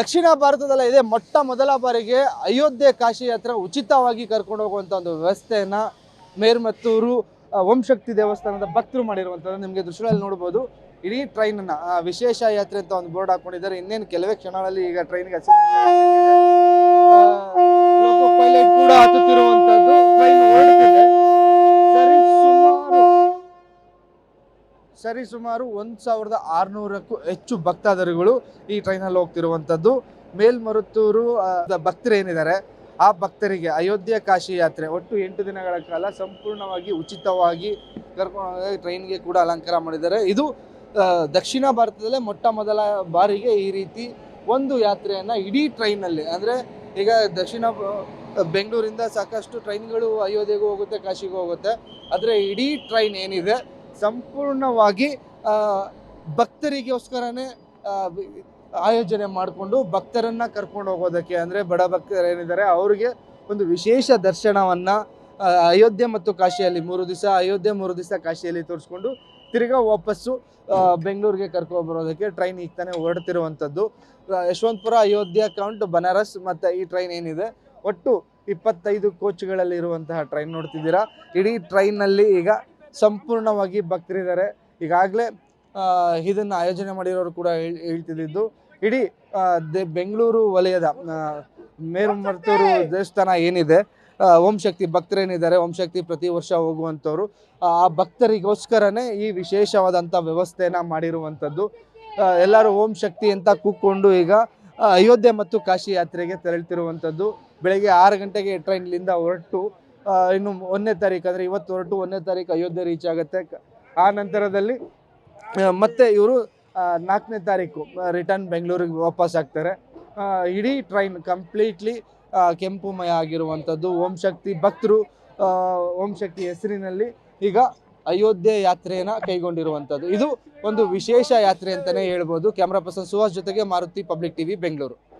ದಕ್ಷಿಣ ಭಾರತದಲ್ಲ ಇದೆ. ಮೊಟ್ಟ ಮೊದಲ ಬಾರಿಗೆ ಅಯೋಧ್ಯೆ ಕಾಶಿ ಯಾತ್ರೆ ಉಚಿತವಾಗಿ ಕರ್ಕೊಂಡು ಹೋಗುವಂಥ ಒಂದು ವ್ಯವಸ್ಥೆಯನ್ನ ಮೇರ್ಮತ್ತೂರು ವಂಶಕ್ತಿ ದೇವಸ್ಥಾನದ ಭಕ್ತರು ಮಾಡಿರುವಂಥದ್ದು ನಿಮಗೆ ದೃಶ್ಯಗಳಲ್ಲಿ ನೋಡ್ಬೋದು. ಇಡೀ ಟ್ರೈನನ್ನ ವಿಶೇಷ ಯಾತ್ರೆ ಅಂತ ಒಂದು ಬೋರ್ಡ್ ಹಾಕೊಂಡಿದ್ದಾರೆ. ಇನ್ನೇನು ಕೆಲವೇ ಕ್ಷಣಗಳಲ್ಲಿ ಈಗ ಟ್ರೈನ್ಗೆ ಹಸಿರು ಕೂಡ ಹತ್ತುತ್ತಿರುವಂಥದ್ದು ಸರಿಸುಮಾರು ಒಂದು ಸಾವಿರದ ಆರುನೂರಕ್ಕೂ ಹೆಚ್ಚು ಭಕ್ತಾದರುಗಳು ಈ ಟ್ರೈನಲ್ಲಿ ಹೋಗ್ತಿರುವಂಥದ್ದು. ಮೇಲ್ಮರುತ್ತೂರು ಭಕ್ತರು ಭಕ್ತರೇನಿದ್ದಾರೆ ಆ ಭಕ್ತರಿಗೆ ಅಯೋಧ್ಯೆ ಕಾಶಿ ಯಾತ್ರೆ ಒಟ್ಟು ಎಂಟು ದಿನಗಳ ಕಾಲ ಸಂಪೂರ್ಣವಾಗಿ ಉಚಿತವಾಗಿ ಕರ್ಕೊಂಡು ಟ್ರೈನ್ಗೆ ಕೂಡ ಅಲಂಕಾರ ಮಾಡಿದ್ದಾರೆ. ಇದು ದಕ್ಷಿಣ ಭಾರತದಲ್ಲೇ ಮೊಟ್ಟ ಮೊದಲ ಬಾರಿಗೆ ಈ ರೀತಿ ಒಂದು ಯಾತ್ರೆಯನ್ನು ಇಡೀ ಟ್ರೈನಲ್ಲಿ ಅಂದರೆ ಈಗ ದಕ್ಷಿಣ ಬೆಂಗಳೂರಿಂದ ಸಾಕಷ್ಟು ಟ್ರೈನ್ಗಳು ಅಯೋಧ್ಯೆಗೂ ಹೋಗುತ್ತೆ, ಕಾಶಿಗೂ ಹೋಗುತ್ತೆ. ಆದರೆ ಇಡೀ ಟ್ರೈನ್ ಏನಿದೆ ಸಂಪೂರ್ಣವಾಗಿ ಭಕ್ತರಿಗೋಸ್ಕರನೇ ಆಯೋಜನೆ ಮಾಡಿಕೊಂಡು ಭಕ್ತರನ್ನು ಕರ್ಕೊಂಡು ಹೋಗೋದಕ್ಕೆ ಅಂದರೆ ಬಡ ಭಕ್ತರು ಏನಿದ್ದಾರೆ ಅವರಿಗೆ ಒಂದು ವಿಶೇಷ ದರ್ಶನವನ್ನು ಅಯೋಧ್ಯೆ ಮತ್ತು ಕಾಶಿಯಲ್ಲಿ ಮೂರು ದಿವಸ, ಅಯೋಧ್ಯೆ ಮೂರು ದಿವಸ ಕಾಶಿಯಲ್ಲಿ ತೋರಿಸ್ಕೊಂಡು ತಿರ್ಗಾ ವಾಪಸ್ಸು ಬೆಂಗಳೂರಿಗೆ ಕರ್ಕೊಂಡು ಬರೋದಕ್ಕೆ ಟ್ರೈನ್ ಈಗ ತಾನೇ ಹೊರಡ್ತಿರುವಂಥದ್ದು. ಯಶವಂತಪುರ, ಅಯೋಧ್ಯೆ ಕೌಂಟ್ ಬನಾರಸ್ ಮತ್ತು ಈ ಟ್ರೈನ್ ಏನಿದೆ, ಒಟ್ಟು ಇಪ್ಪತ್ತೈದು ಕೋಚ್ಗಳಲ್ಲಿ ಇರುವಂತಹ ಟ್ರೈನ್ ನೋಡ್ತಿದ್ದೀರಾ. ಇಡೀ ಟ್ರೈನ್ನಲ್ಲಿ ಈಗ ಸಂಪೂರ್ಣವಾಗಿ ಭಕ್ತರಿದ್ದಾರೆ. ಈಗಾಗಲೇ ಇದನ್ನು ಆಯೋಜನೆ ಮಾಡಿರೋರು ಕೂಡ ಹೇಳ್ತಿದ್ದು ಇಡೀ ಬೆಂಗಳೂರು ವಲಯದ ಮೇರುಮರ್ತೂರು ದೇವಸ್ಥಾನ ಏನಿದೆ ಓಂ ಶಕ್ತಿ ಭಕ್ತರೇನಿದ್ದಾರೆ, ಓಂ ಶಕ್ತಿ ಪ್ರತಿ ವರ್ಷ ಹೋಗುವಂಥವ್ರು, ಆ ಭಕ್ತರಿಗೋಸ್ಕರನೇ ಈ ವಿಶೇಷವಾದಂಥ ವ್ಯವಸ್ಥೆನ ಮಾಡಿರುವಂಥದ್ದು. ಎಲ್ಲರೂ ಓಂ ಶಕ್ತಿ ಅಂತ ಕೂತ್ಕೊಂಡು ಈಗ ಅಯೋಧ್ಯೆ ಮತ್ತು ಕಾಶಿ ಯಾತ್ರೆಗೆ ತೆರಳ್ತಿರುವಂಥದ್ದು. ಬೆಳಗ್ಗೆ ಆರು ಗಂಟೆಗೆ ಟ್ರೈನ್ಲಿಂದ ಹೊರಟು ಇನ್ನು ಒಂದನೇ ತಾರೀಕು, ಅಂದರೆ ಇವತ್ತು ಹೊರಟು ಒಂದನೇ ತಾರೀಕು ಅಯೋಧ್ಯೆ ರೀಚ್ ಆಗುತ್ತೆ. ಆ ನಂತರದಲ್ಲಿ ಮತ್ತೆ ಇವರು ನಾಲ್ಕನೇ ತಾರೀಕು ರಿಟರ್ನ್ ಬೆಂಗಳೂರಿಗೆ ವಾಪಸ್ ಆಗ್ತಾರೆ. ಇಡೀ ಟ್ರೈನ್ ಕಂಪ್ಲೀಟ್ಲಿ ಕೆಂಪುಮಯ ಆಗಿರುವಂಥದ್ದು. ಓಂ ಶಕ್ತಿ ಭಕ್ತರು ಓಂ ಶಕ್ತಿ ಹೆಸರಿನಲ್ಲಿ ಈಗ ಅಯೋಧ್ಯೆ ಯಾತ್ರೆಯನ್ನು ಕೈಗೊಂಡಿರುವಂಥದ್ದು. ಇದು ಒಂದು ವಿಶೇಷ ಯಾತ್ರೆ ಅಂತಲೇ ಹೇಳ್ಬೋದು. ಕ್ಯಾಮ್ರಾ ಪರ್ಸನ್ ಸುಹಾಸ್ ಜೊತೆಗೆ ಮಾರುತಿ ಪಬ್ಲಿಕ್ ಟಿವಿ ಬೆಂಗಳೂರು.